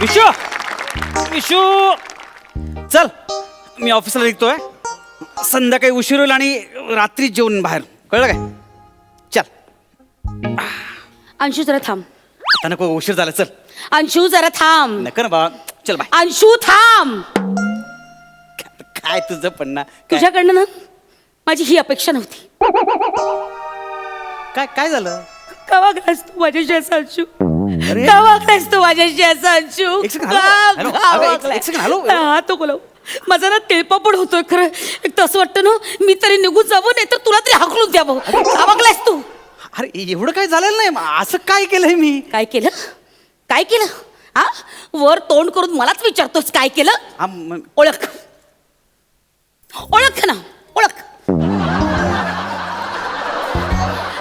विशू! विशू! चल मी ऑफिसला निघतोय. संध्याकाळी उशीर होईल आणि रात्री जेवण बाहेर. कळलं काय? चल. अंशू जरा थांब. आता नको उशीर झाला चल. अंशू जरा थांब. नका ना बाबा. चल बाय. अंशू थांब. काय तुझं पण ना काय? तुझ्याकडनं ना माझी ही अपेक्षा नव्हती. काय काय झालं? का वागलास तू माझ्याशी असं अंशू. का तू माझ्याशी असं अंशू? एक second, का- हॅलो, हॅलो, का अगं, एक- वागलाय? एक second, हॅलो. हा, तो बोलव. माझा ना तेलपा पण होतोय खरं. एक तर असं वाटतं ना मी तरी निघून जावं नाही तर तुला तरी हाकलून द्यावं. का वागलास तू. अरे एवढं काय झालेलं नाही? असं काय केलंय मी? काय केलं? काय केलं? हा? वर तोंड करून मलाच विचारतोस काय केलं? म- ओळख. ओळख ना ओळख.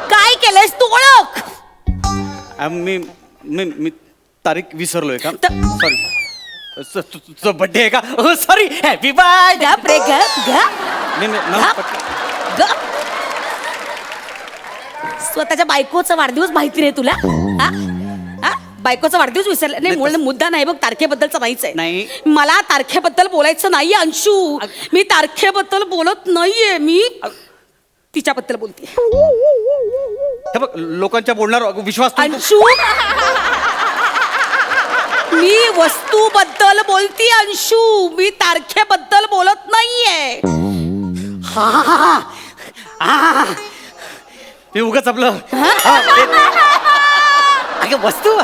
काय केलंयस तू? ओळख. आ, मी मी मी तारीख विसरलोय का? सॉरी तुझा बर्थडे आहे का? सॉरी हॅपी बाय रे मी स्वतःच्या बायकोचा वाढदिवस माहिती नाही तुला. हा? हा? बायकोचा वाढदिवस विसरला. नाही नाही, मुळ मुद्दा नाही बघ तारखेबद्दलचा नाहीच आहे. नाही. मला तारखेबद्दल बोलायचं नाहीये अंशू. मी तारखेबद्दल बोलत नाहीये मी. तिच्याबद्दल बोलते. हे बघ लोकांच्या बोलण्यावर विश्वास. अंशू! मी वस्तूबद्दल बोलती अंशू. मी तारखेबद्दल बोलत नाहीये. हा. मी उगाच आपलं हा, ते- अगं वस्तू?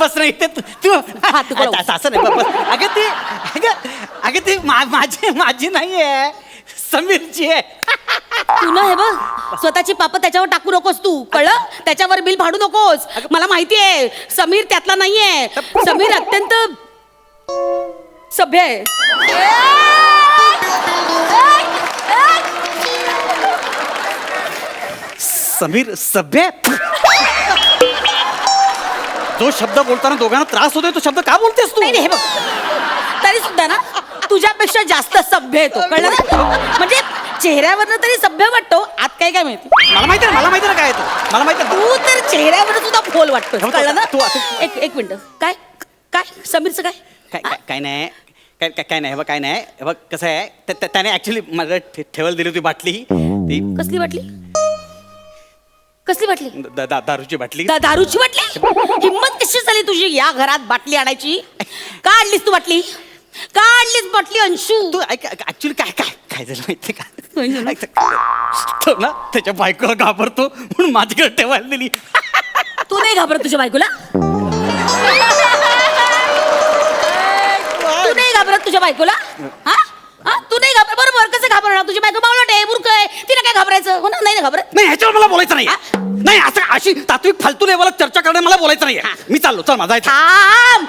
बस नाही ते तू- तू हा, तू बोला. असं असं नाही बस अगं ते अगं अगं ते मा- माझी माझी नाही आहे समीरची आहे. तू ना हे बघ स्वतःची पाप त्याच्यावर टाकू नकोस तू कळलं? त्याच्यावर बिल फाडू नकोस. मला माहिती आहे समीर त्यातला नाहीये. समीर अत्यंत सभ्य आहे. समीर सभ्य? जो शब्द बोलताना दोघांना त्रास होतोय तो शब्द का बोलतेस तू? नाही नाही, हे बघ. तरी सुद्धा ना तुझ्यापेक्षा जास्त सभ्य आहे तो कळलं ना? म्हणजे चेहऱ्यावरनं तरी सभ्य वाटतो आत काय काय माहिती मला माहिती आहे मला माहिती ना काय आहे तो. मला माहिती तू तर चेहऱ्यावर सुद्धा फोल वाटतो कळलं ना? तू- एक एक मिनिट. काय काय? समीरचं काय? काय काय काय नाही. काय काय काय नाही हे बघ काय नाही. हे बघ कसं आहे? त्या- त्या- त्याने ऍक्च्युली मला ठे- ठेवायला दिली होती बाटली. ती कसली बाटली? कसली द- दा- दारूची बाटली. दा- दारूची बाटली? हिंमत कशी झाली तुझी या घरात बाटली आणायची? का आणलीस तू बाटली? का आणलीस बाटली अंशू तू ऍक्च्युली काय काय काय झालं माहिती का? ऐक तो ना त्याच्या बायकोला घाबरतो म्हणून माझ्याकडे ठेवायला दिली. तू नाही घाबरत तुझ्या बायकोला? तू नाही घाबरत तुझ्या बायकोला? हा? हा? तू नाही घाबर बरोबर कसं घाबरणार? तुझी बायको बावळट आहे मूर्ख आहे. तिला काय घाबरायचं? हो ना नाही ना घाबरत? नाही ह्याच्यावर मला बोलायचं नाही नाही असं अशी तात्विक फालतू लेवलला चर्चा करणं मला बोलायचं नाही मी चाललो चल माझा थांब.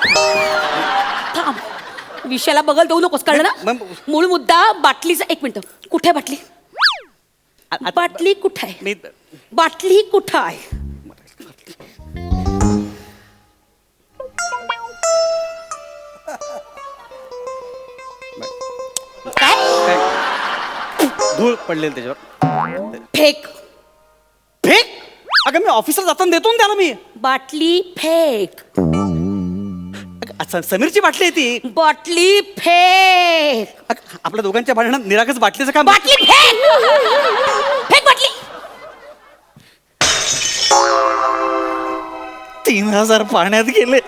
थांब. विषयाला बगल देऊ नकोस कळलं ना मूळ मुद्दा बाटलीचा एक मिनिट. कुठे आहे बाटली? बाटली कुठे आहे? मी बाटली कुठं आहे? काय? काय? धूळ पडलेली त्याच्यावर. फेक. फेक? अगं मी ऑफिसला जाताना देतो ना त्याला मी. बाटली फेक. समीरची बाटली आहे ती. बाटली फेक. अगं, आपल्या दोघांच्या भांडणात निराकच बाटलीचं काम बाटली फेक. फेक बाटली. तीन हजार पाण्यात गेले.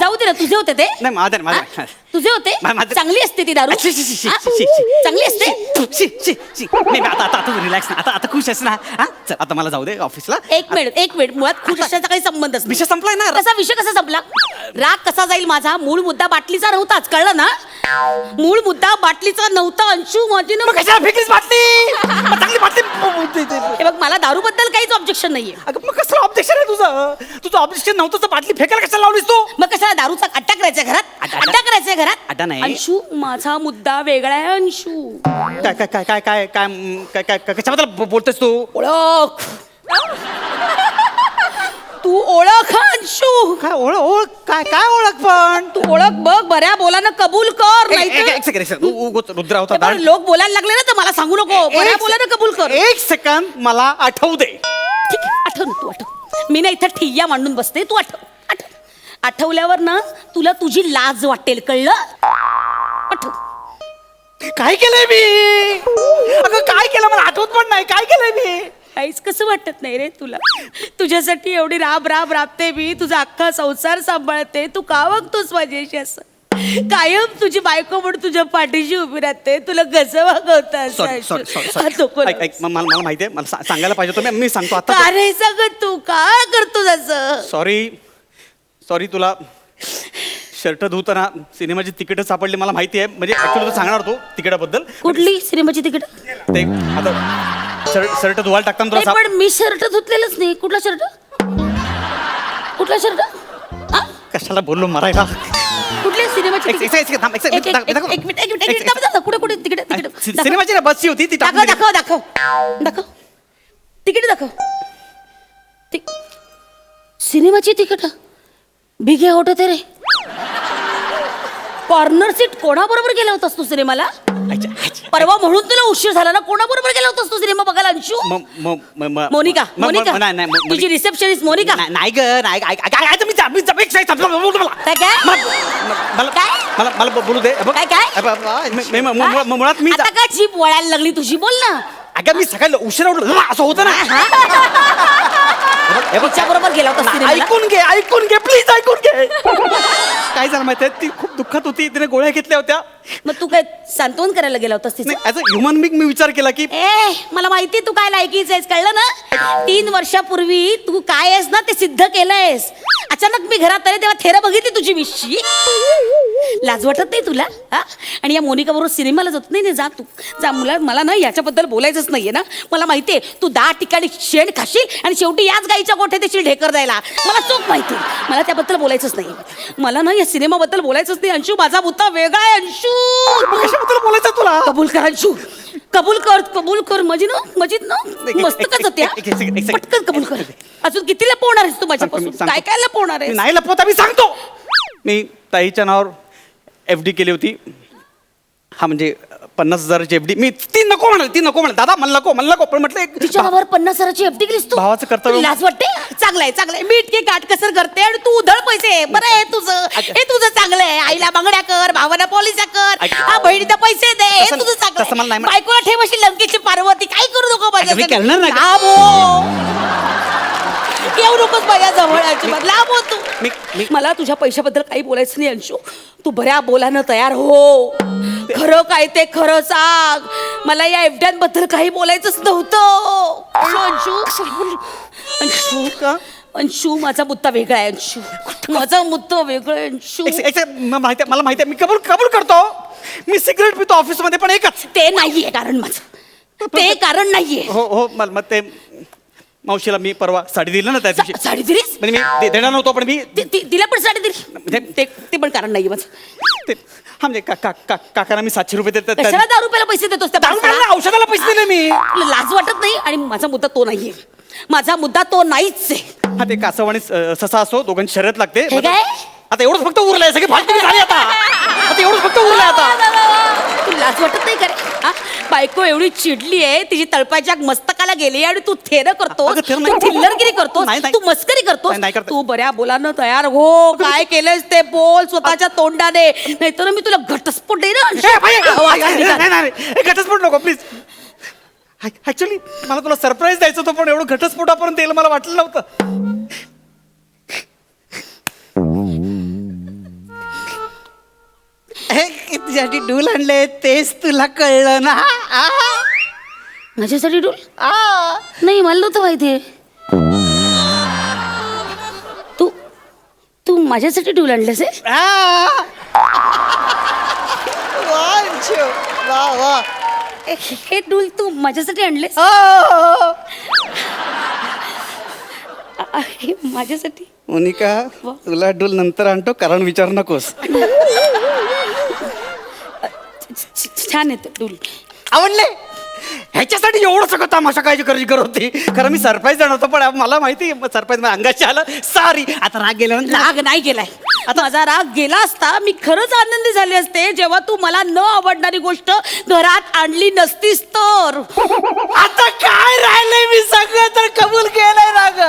जाऊ दे ना तुझे होते ते. नाही माझ्या? माझ्या तुझे होते? मा- माझं- चांगली असते ती दारू. शी, शी, शी, शी, हा? शी, शी. चांगली असते? शी, शी, शी. नाही नाही, आता आता आता रिलॅक्स ना. आता आता खुश आहेस ना? हा चल आता मला जाऊ दे ऑफिसला एक मिनिट एक मिनिट. मुळात खुश असण्याचा काही संबंधच नाही. विषय संपलाय ना. कसा विषय कसा संपला? राग कसा जाईल माझा? मूळ मुद्दा बाटलीचा नव्हताच. कळलं ना? मूळ मुद्दा बाटलीचा नव्हता अंशू माझी ना मग कशाला फेकलीस बाटली? मग चांगली बाटली ब- ब- ब- हे बघ मला दारू बद्दल काहीच ऑब्जेक्शन नाहीये. अगं मग कसलं ऑब्जेक्शन आहे तुझं? तुझं ऑब्जेक्शन नव्हतं तर बाटली फेकायला कशाला लावलीस तू? मग कशाला दारूचा अड्डा करायचा घरात? अड्डा- अड्डा करायचा घरात? अड्डा नाही. अंशू माझा मुद्दा वेगळा आहे अंशू. काय काय काय काय काय काय म, काय काय काय- कशाबद्दल ब- बोलतेस तू? ओळख. तू ओळख अंशू. काय ओळख ओळख काय काय ओळख पण? तू ओळख बघ बऱ्या बोलानं कबूल कर एक- नाही एक- एक सेकंड, एक सेकंड. उ- उगाच रुद्रा होता दाढ. लोक बोलायला लागले ना तर मला सांगू नको. बऱ्या एक बोलानं कबूल कर. एक सेकंद मला आठवू दे. ठीक आहे आठव ना तू आठव. मी ना इथं ठिय्या मांडून बसते तू आठव आठव. आठवल्यावर ना तुला तुझी लाज वाटेल कळलं? आठव काय केलंय मी? अगं काय केलं? मला आठवत पण नाही. काय केलंय मी? काहीच कसं वाटत नाही रे तुला. तुझ्यासाठी एवढी राब राब राबते मी. तुझा अख्खा संसार सांभाळते. तू का वागतोस माझ्याशी असं? कायम तुझी बायको म्हणून तुझ्या पाठीशी उभी राहते. तुला कसं वागवतात सॉरी सॉरी सॉरी ऐक ऐक म- मला मला माहिती आहे मला सा- सांगायला पाहिजे होतं. मी मी सांगतो आता. नाही सांगत तू? का करतो असं? सॉरी सॉरी तुला. शर्ट धुताना सिनेमाची तिकीट सापडली मला माहिती आहे. म्हणजे ऍक्च्युली तू सांगणार होतो तिकिटाबद्दल. कुठली सिनेमाची तिकीट? ते आता शर्ट शर्ट धुवायला टाकताना तुला साप- पण मी शर्ट धुतलेलंच नाही. कुठला शर्ट कुठला शर्ट कशाला बोललो मरायला? कुठल्या सिनेमाची एक- एक- एक- एक- थांब, एक- एक- एक- एक- दाखव- एक मिनिट एक मिनिट एक मिनिट. थांब, थांब, कुठे कुठे तिकीट तिकीट? सि- दाखव. सिनेमाची ना बसची होती ती दाखव टाकून दिली. दाखव. दाखव. दाखव तिकीट दाखव. ति- सिनेमाची तिकीट? बिघे होत ते रे. कॉर्नर सीट कोणाबरोबर गेला होतास तू सिनेमाला? अच्छा, अच्छा. परवा म्हणून तुला उशीर झाला ना कोणाबरोबर गेला होतास तू सिनेमा बघायला अंशू? म- म- म- म- मोनिका म- म- मोनिका. नाही नाही म- तुझी रिसेप्शनिस्ट मोनिका. नाही- नाही ग नाही ग, ऐक- ऐक- ऐक- मी जा- मी जा- एक second, थांब, बोल मला. काय काय? मला मला- काय? मला मला ब- बोलू दे. बघ. काय काय? अ- ब- ब- मी- मी- म- म- म- मुळात मी आता जीप वळायला लागली तुझी? बोल ना. अगं मी सकाळी उशिरा उठलो असं होतं ना. तिच्या बरोबर गेला होता सिनेमाला? ऐकून घे ऐकून घे प्लीज ऐकून घे. काय झालं माहितीये? ती खूप दुःखात होती. तिने गोळ्या घेतल्या होत्या. मग तू काय सांत्वन करायला गेला होतास तिचं? नाही ऍज अ ह्युमन बिंग मी विचार केला की ए मला माहिती तू काय लायकीच आहेस कळलं ना? तीन वर्षापूर्वी तू काय आहेस ना ते सिद्ध केलंयस. अचानक मी घरात आले तेव्हा थेरा बघितली तुझी विशी लाज वाटत नाही तुला? हा? आणि या मोनिका बरोबर सिनेमाला जात नाही नाही, जा तू. जा मुला मला ना याच्याबद्दल बोलायचंच नाहीये ना. मला माहितीये तू दहा ठिकाणी शेण खाशील आणि शेवटी याच गाईच्या गोठ्यात येशील ढेकर द्यायला. मला चूक माहिती मला त्याबद्दल बोलायचंच नाही मला ना या सिनेमाबद्दल बोलायचंच नाही. अंशू माझा मुद्दा वेगळा आहे अंशू. कशाबद्दल बोलायचं तुला? कबूल कर अंशू. कबूल कर कबूल कर. माझी ना? माझी ना मस्त एक- का जाते एक- पटकन कबूल कर. अजून किती लपवणार आहेस तू माझ्यापासून? सांगतो. काय काय लपवणार मी आहेस नाही लपवता मी सांगतो. मी ताईच्या नावावर एफ डी केली होती. हा म्हणजे पन्नास हजाराची एफ डी मी ती नको म्हणाल ती नको म्हणाल. दादा मला नको मला नको. पण म्हटलं एक तिच्या पन्नास हजाराची एफडी केलीस तू? भावाचं कर्तव्य- तुला लाज वाटते? चांगलं आहे चांगलं आहे मी इतके काटकसर करते आणि तू उधळ पैसे. बरं आहे तुझं हे तुझं चांगलं आहे आईला बांगड्या कर भावाला पॉलिसा कर. ऐक. हा बहिणीला पैसे दे. हे तसं- तुझं चांगलं तसं मला आहे. नाही म्हण- बायकोला ठेव अशी लंकेची पार्वती. काय करू नको मी माझ्या करणार नाही. हो. येऊ नकोस माझ्या जवळ अजिबात लाभ हो तू. मी- मला तुझ्या पैशाबद्दल काही बोलायचं नाही अंशू. तू बऱ्या बोलानं तयार हो. खरं काय ते खरं सांग. मला या एफड्यांबद्दल काही बोलायचंच नव्हतं. अंशू अंशू अंशू का? अंशू माझा मुद्दा वेगळा आहे अंशू. माझा मुद्दा वेगळा आहे अंशू. एक- एक- म- माहिती आहे- मला माहिती आहे मी कबूल कबूल करतो. मी सिगरेट पितो ऑफिसमध्ये पण एकच. ते नाहीये कारण माझं. ते कारण नाहीये. हो हो मला मग ते मावशीला मी परवा साडी दिली ना त्या दिवशी सा- साडी दिलीस? म्हणजे मी दे- देणार नव्हतो पण मी ति- ति- तिला पण साडी दिली. ते ते पण कारण नाहीये माझं. ते हा म्हणजे का- का- का- काकांना मी सातशे रुपये देतात कशाला दारू रुपयाला पैसे देतोस त्या दारू माणसाला? प्यायला औषधाला पैसे दिले मी. तुला लाज वाटत नाही? आणि माझा मुद्दा तो नाहीये. माझा मुद्दा तो नाहीच आहे. हा ते कासव आणि स- ससा असो दोघांची शर्यत लागते. काय? आता एवढंच फक्त उरलंय सगळे फालतू झाले आता. आता एवढंच फक्त उरलंय आता तुला लाज वाटत नाही का रे हा? बायको एवढी चिडली आहे तिची तळपाच्या मस्तकाला गेली आणि तू थेर करतो अगं, थेर नाही. तू थिल्लरगिरी करतो नाही, नाही. तू मस्करी करतो नाही, नाही करत. तू बऱ्या बोलानं तयार हो काय केलंस ते बोल स्वतःच्या तोंडाने नाहीतर मी तुला घटस्फोट देईन हं. ए, बाई, आवाज नाही, निघाल. नाही, नाही, नाही. ए, घटस्फोट नको प्लीज ऍक्च्युली मला तुला सरप्राईज द्यायचं होतं पण एवढं घटस्फोटापर्यंत येईल मला वाटलं नव्हतं तुझ्यासाठी डूल आणले तेच तुला कळलं ना आ, माझ्यासाठी डोल आ. नाही मला नव्हतं माहिती तू तू माझ्यासाठी डोल आणलेस आ. वा. वा, वा. हे डूल तू माझ्यासाठी आणलेस आ. आ- हे माझ्यासाठी मोनिका. तुला डूल नंतर आणतो कारण विचार नकोस छान येतं डूल आवडले? ह्याच्यासाठी एवढं सगळं तमाशा काय करायची गरज होती. खरं मी सरप्राईज देणार होतो पण मला माहिती सरप्राईज अंगाशी आलं. सारी आता राग गेल्यानंतर राग नाही गेलाय. आता माझा राग गेला असता मी खरंच आनंदी झाले असते जेव्हा तू मला न आवडणारी गोष्ट घरात आणली नसतीस तर. आता काय राहिलंय मी सगळं तर कबूल केलंय राग.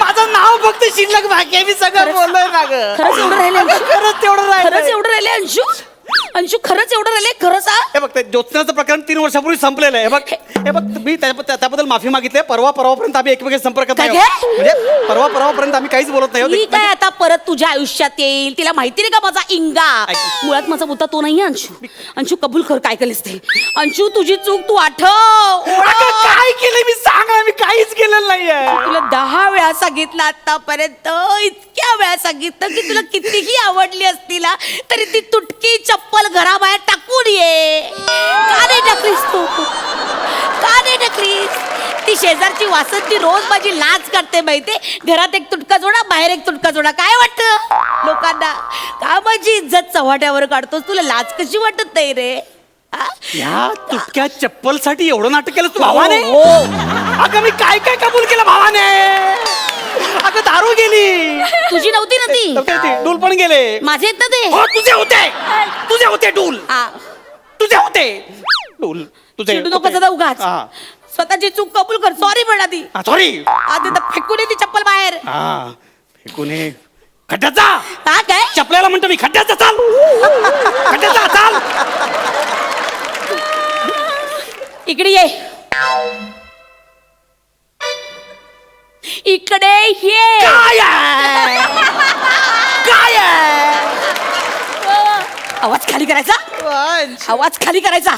माझं नाव फक्त शिल्लक बाकी आहे मी सगळं बोललोय राग. खरंच एवढं राहिले? खरंच तेवढं खरंच राहिलंय एवढं राहिले अंशू? अंशू खरंच एवढं राहिले खरं सांग हे बघ ते ज्योत्स्नाचं प्रकरण तीन वर्षापूर्वी संपलेलं आहे. हे बघ हे बघ मी त्या- त्या- त्याबद्दल माफी मागितली आहे. परवा परवापर्यंत आम्ही एकमेकांच्या संपर्कात नाही काय आहोत. म्हणजे परवा परवापर्यंत आम्ही काहीच बोलत नाही. मी आहोत. काय आता परत तुझ्या आयुष्यात येईल? तिला माहिती नाही का माझा इंगा? ऐक. मुळात माझा मुद्दा तो नाही अंशू. अंशू कबूल कर काय केलेस ते? अंशू तुझी चूक तू आठव. अगं, काय केलंय? मी सांग ना, मी काहीच केलेलं नाहीये. तुला दहा वेळा सांगितलं आतापर्यंत इतक्या वेळा सांगितलं की तुला कितीही आवडली असती ना तरी ती तुटकी चप्पल घराबाहेर टाकून ये. का नाही टाकलीस तू. का नाही टाकलीस ती शेजारची वासंती रोज माझी लाज काढते माहितीये. घरात एक तुटका जोडा बाहेर एक तुटका जोडा. काय वाटतं? लोकांना. का माझी इज्जत चव्हाट्यावर काढतोस? तुला लाज कशी वाटत नाही रे? हा? या तुटक्या चप्पलसाठी एवढं नाटक केलं तू भावाने? हो. अगं मी काय काय कबूल केलं भावाने? अगं दारू गेली. तुझी नव्हती ना ती? डूल पण गेले. माझे आहेत ना ते? हो तुझे होते. तुझे होते डूल. हा. तुझे होते. डूल. तुझे चिडू नको उगाच. हा. स्वतःची चूक कबूल कर. सॉरी म्हणा ती. सॉरी आधी तर फेकून ये ती चप्पल बाहेर. हा. फेकून ये. खड्ड्यात जा. हा काय? चपल्याला म्हणतो मी खड्ड्यात जा चाल. खड्ड्यात जा चाल. इकडे ये. इकडे ये काय आहे? काय आहे? आवाज खाली करायचा आवाज खाली करायचा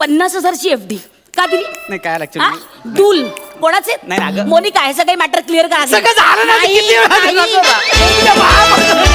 पन्नास हजारची एफ डी का दिली नाही काय हा? डूल कोणाचे नाही, अगं. मोनिका हे सगळे मॅटर क्लिअर करा. सगळं झालं ना नाही, किती वेळा नाही. तुझ्या भावाबद्दल-